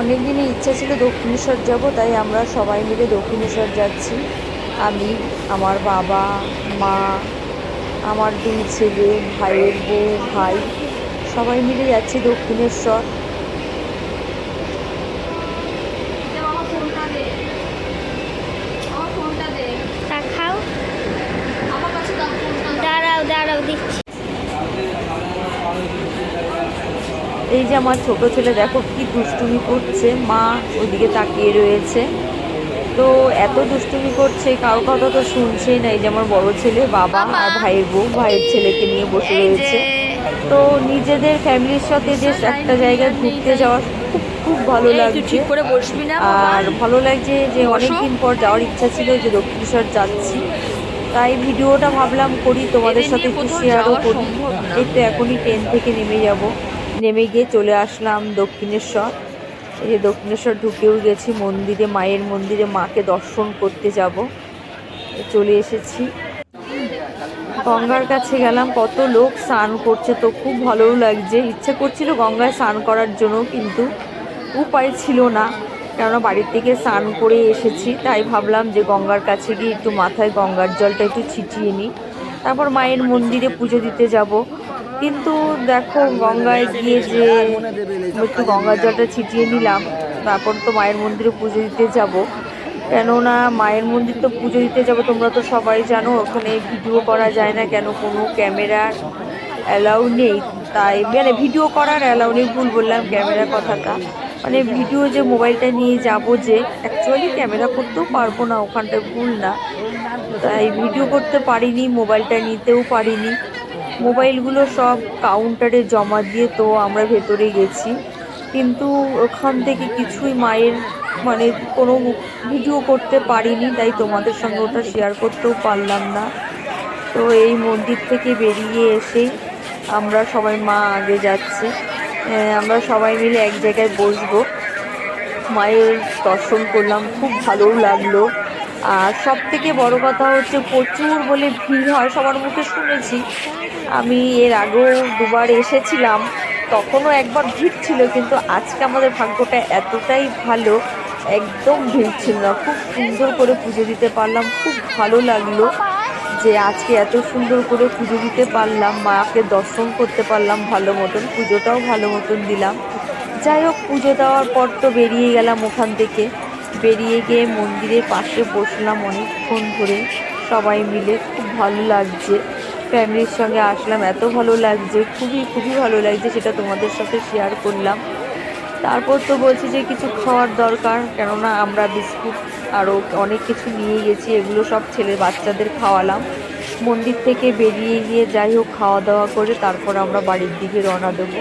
অনেক দিনই ইচ্ছা ছিল দক্ষিণেশ্বর যাব তাই আমরা সবাই মিলে দক্ষিণেশ্বর যাচ্ছি। আমি আমার বাবা মা আমার দুই ছেলে ভাইয়ের বউ ভাই সবাই মিলে যাচ্ছি দক্ষিণেশ্বর। দাঁড়াও দাঁড়াও দিচ্ছি এই যে আমার ছোট ছেলে দেখো কি দুষ্টুমি করছে। মা ওইদিকে তাকিয়ে রয়েছে। তো এত দুষ্টুমি করছে কারও কথা তো শুনছেই না। এই যে আমার বড় ছেলে বাবা আর ভাইয়ের বউ ভাইয়ের ছেলেকে নিয়ে বসে রয়েছে। তো নিজেদের ফ্যামিলির সাথে যে একটা জায়গায় ঘুরতে যাওয়া খুব খুব ভালো লাগছে। ঠিক করে বসবি না আর ভালো লাগছে যে অনেকদিন পর যাওয়ার ইচ্ছা ছিল যে দক্ষিণেশ্বর যাচ্ছি। তাই ভিডিওটা ভাবলাম করি তোমাদের সাথে একটু শেয়ারও করি। এই তো এখনই ট্রেন থেকে নেমে যাব। নেমে গিয়ে চলে আসলাম দক্ষিণেশ্বর। এই যে দক্ষিণেশ্বর ঢুকেও গেছি, মন্দিরে, মায়ের মন্দিরে, মাকে দর্শন করতে যাব। চলে এসেছি। গঙ্গার কাছে গেলাম, কত লোক স্নান করছে তো খুব ভালোও লাগছে। ইচ্ছে করছিল গঙ্গায় স্নান করার জন্য, কিন্তু উপায় ছিল না, কেননা বাড়ির থেকে স্নান করে এসেছি। তাই ভাবলাম যে গঙ্গার কাছে গিয়ে একটু মাথায় গঙ্গার জলটা একটু ছিটিয়ে নিই। তারপর মায়ের মন্দিরে পুজো দিতে যাব। কিন্তু দেখো গঙ্গায় গিয়ে যে একটু গঙ্গার জলটা ছিটিয়ে নিলাম, তারপর তো মায়ের মন্দিরে পুজো দিতে যাব। কেননা মায়ের মন্দির তো পুজো দিতে যাব, তোমরা তো সবাই জানো, ওখানে ভিডিও করা যায় না কেন, কোনো ক্যামেরার অ্যালাউ নেই। তাই মানে ভিডিও করার অ্যালাউ নেই, ভুল বললাম, ক্যামেরার কথাটা। মানে ভিডিও যে মোবাইলটা নিয়ে যাব যে অ্যাকচুয়ালি ক্যামেরা করতেও পারব না, ওখানটায় ভুল না। তাই ভিডিও করতে পারিনি, মোবাইলটা নিতেও পারিনি। মোবাইলগুলো সব কাউন্টারে জমা দিয়ে তো আমরা ভেতরে গেছি। কিন্তু ওখান থেকে কিছুই মায়ের মানে কোনো ভিডিও করতে পারিনি, তাই তোমাদের সঙ্গে ওটা শেয়ার করতেও পারলাম না। তো এই মন্দির থেকে বেরিয়ে এসেই আমরা সবাই মা আগে যাচ্ছে। আমরা সবাই মিলে এক জায়গায় বসবো। মায়ের দর্শন করলাম, খুব ভালোও লাগল। আর সব থেকে বড় কথা হচ্ছে প্রচুর বলে ভিড় হয়, সবার মুখে শুনেছি। আমি এর আগেও দুবার এসেছিলাম, তখনও একবার ভিড় ছিল, কিন্তু আজকে আমাদের ভাগ্যটা এতটাই ভালো, একদম ভিড় ছিল না। খুব সুন্দর করে পুজো দিতে পারলাম, খুব ভালো লাগল যে আজকে এত সুন্দর করে পুজো দিতে পারলাম, মাকে দর্শন করতে পারলাম ভালো মতন, পুজোটাও ভালো মতন দিলাম। যাই হোক, পুজো দেওয়ার পর তো বেরিয়ে গেলাম ওখান থেকে। বেরিয়ে গিয়ে মন্দিরের পাশে বসলাম অনেকক্ষণ ধরে। সবাই মিলে খুব ভালো লাগছে। ফ্যামিলির সঙ্গে আসলাম, এত ভালো লাগছে, খুবই খুবই ভালো লাগছে, সেটা তোমাদের সাথে শেয়ার করলাম। তারপর তো বলছি যে কিছু খাওয়ার দরকার, কেননা আমরা বিস্কুট আরও অনেক কিছু নিয়ে গেছি, এগুলো সব ছেলে বাচ্চাদের খাওয়ালাম। মন্দির থেকে বেরিয়ে গিয়ে যাই হোক, খাওয়া দাওয়া করে তারপর আমরা বাড়ির দিকে রওনা দেবো।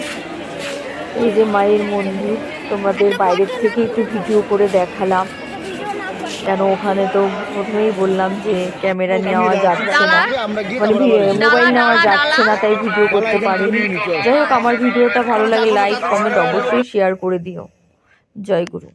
এই যে মায়ের মন্দির। তোমাদের বাইরের থেকে একটু ভিডিও করে দেখালাম। কেন ওখানে তো প্রথমেই বললাম যে ক্যামেরা নেওয়া যাচ্ছে না। মানে মোবাইল নেওয়া যাচ্ছে না তাই ভিডিও করতে পারিনি। যাই হোক আমার ভিডিওটা ভালো লাগে লাইক কমেন্ট অবশ্যই শেয়ার করে দিও। জয় গুরু।